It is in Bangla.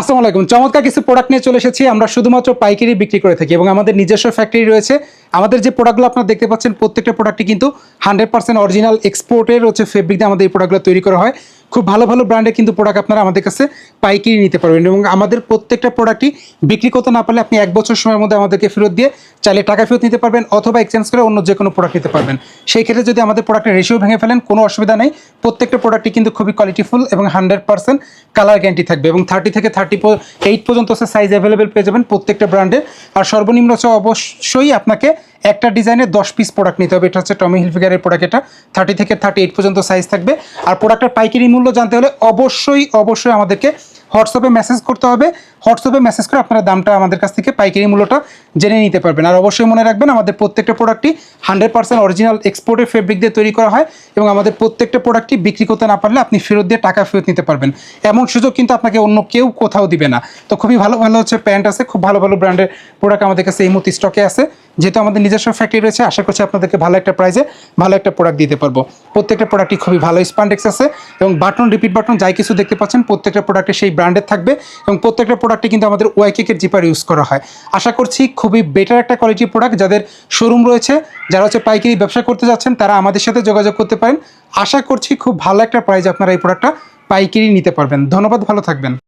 আসসালামু আলাইকুম। চমৎকার কিছু প্রোডাক্ট নিয়ে চলে এসেছি। আমরা শুধুমাত্র পাইকারি বিক্রি করে থাকি এবং আমাদের নিজস্ব ফ্যাক্টরি রয়েছে। আমাদের যে প্রোডাক্টগুলো আপনারা দেখতে পাচ্ছেন, প্রত্যেকটা প্রোডাক্টটি কিন্তু হান্ড্রেড পার্সেন্ট অরিজিনাল এক্সপোর্টের হচ্ছে ফেব্রিক দিয়ে আমাদের এই প্রোডাক্টগুলো তৈরি করা হয়। খুব ভালো ভালো ব্র্যান্ডের কিন্তু প্রোডাক্ট আপনারা আমাদের কাছে পাইকারি নিতে পারবেন এবং আমাদের প্রত্যেকটা প্রোডাক্টই বিক্রি করতে না পারলে আপনি এক বছর সময়ের মধ্যে আমাদেরকে ফেরত দিয়ে চাইলে টাকা ফেরত নিতে পারবেন অথবা এক্সচেঞ্জ করে অন্য যে কোনো প্রোডাক্ট নিতে পারবেন। সেই ক্ষেত্রে যদি আমাদের প্রোডাক্টের রেশিও ভেঙে ফেলেন, কোনো অসুবিধা নেই। প্রত্যেকটা প্রোডাক্টই কিন্তু খুবই কোয়ালিটিফুল এবং হান্ড্রেড পার্সেন্ট কালার গ্যারান্টি থাকবে এবং থার্টি থেকে থার্টি এইট পর্যন্ত সাইজ অ্যাভেলেবেল পেয়ে যাবেন প্রত্যেকটা ব্র্যান্ডের আর সর্বনিম্ন হচ্ছে অবশ্যই আপনাকে একটা ডিজাইনের দশ পিস প্রোডাক্ট নিতে হবে। এটা হচ্ছে টমি হিলফিগারের প্রোডাক্ট এটা। থার্টি থেকে থার্টি এইট পর্যন্ত সাইজ থাকবে। আর প্রোডাক্টের পাইকারি মূল্য জানতে হলে অবশ্যই অবশ্যই আমাদেরকে হোয়াটসঅ্যাপে মেসেজ করতে হবে। হোয়াটসঅ্যাপে মেসেজ করে আপনারা দামটা আমাদের কাছ থেকে পাইকারি মূল্যটা জেনে নিতে পারবেন। আর অবশ্যই মনে রাখবেন, আমাদের প্রত্যেকটা প্রোডাক্টই হান্ড্রেড পার্সেন্ট অরিজিনাল এক্সপোর্টের ফেব্রিক দিয়ে তৈরি করা হয় এবং আমাদের প্রত্যেকটা প্রোডাক্টটি বিক্রি করতে না পারলে আপনি ফেরত দিয়ে টাকা ফেরত নিতে পারবেন। এমন সুযোগ কিন্তু আপনাকে অন্য কেউ কোথাও দিবে না। তো খুবই ভালো ভালো হচ্ছে, প্যান্ট আছে, খুব ভালো ভালো ব্র্যান্ডের প্রোডাক্ট আমাদের কাছে এই মুহূর্তে স্টকে আছে। যেহেতু আমাদের নিজস্ব ফ্যাক্টরি রয়েছে, আশা করছি আপনাদেরকে ভালো একটা প্রাইসে ভালো একটা প্রোডাক্ট দিতে পারব। প্রত্যেকটা প্রোডাক্টই খুবই ভালো স্পান্ডেক্স আছে এবং বাটন রিপিট বাটন যাই কিছু দেখতে পাচ্ছেন, প্রত্যেকটা প্রোডাক্টে সেই ব্র্যান্ডের থাকবে এবং প্রত্যেকটা প্রোডাক্টে কিন্তু আমাদের ওয়াইকেকের জিপার ইউজ করা হয়। আশা করছি খুবই বেটার একটা কোয়ালিটির প্রোডাক্ট যাদের শোরুম রয়েছে, যারা হচ্ছে পাইকারি ব্যবসা করতে যাচ্ছেন, তারা আমাদের সাথে যোগাযোগ করতে পারেন। আশা করছি খুব ভালো একটা প্রাইস আপনারা এই প্রোডাক্টটা পাইকারি নিতে পারবেন। ধন্যবাদ, ভালো থাকবেন।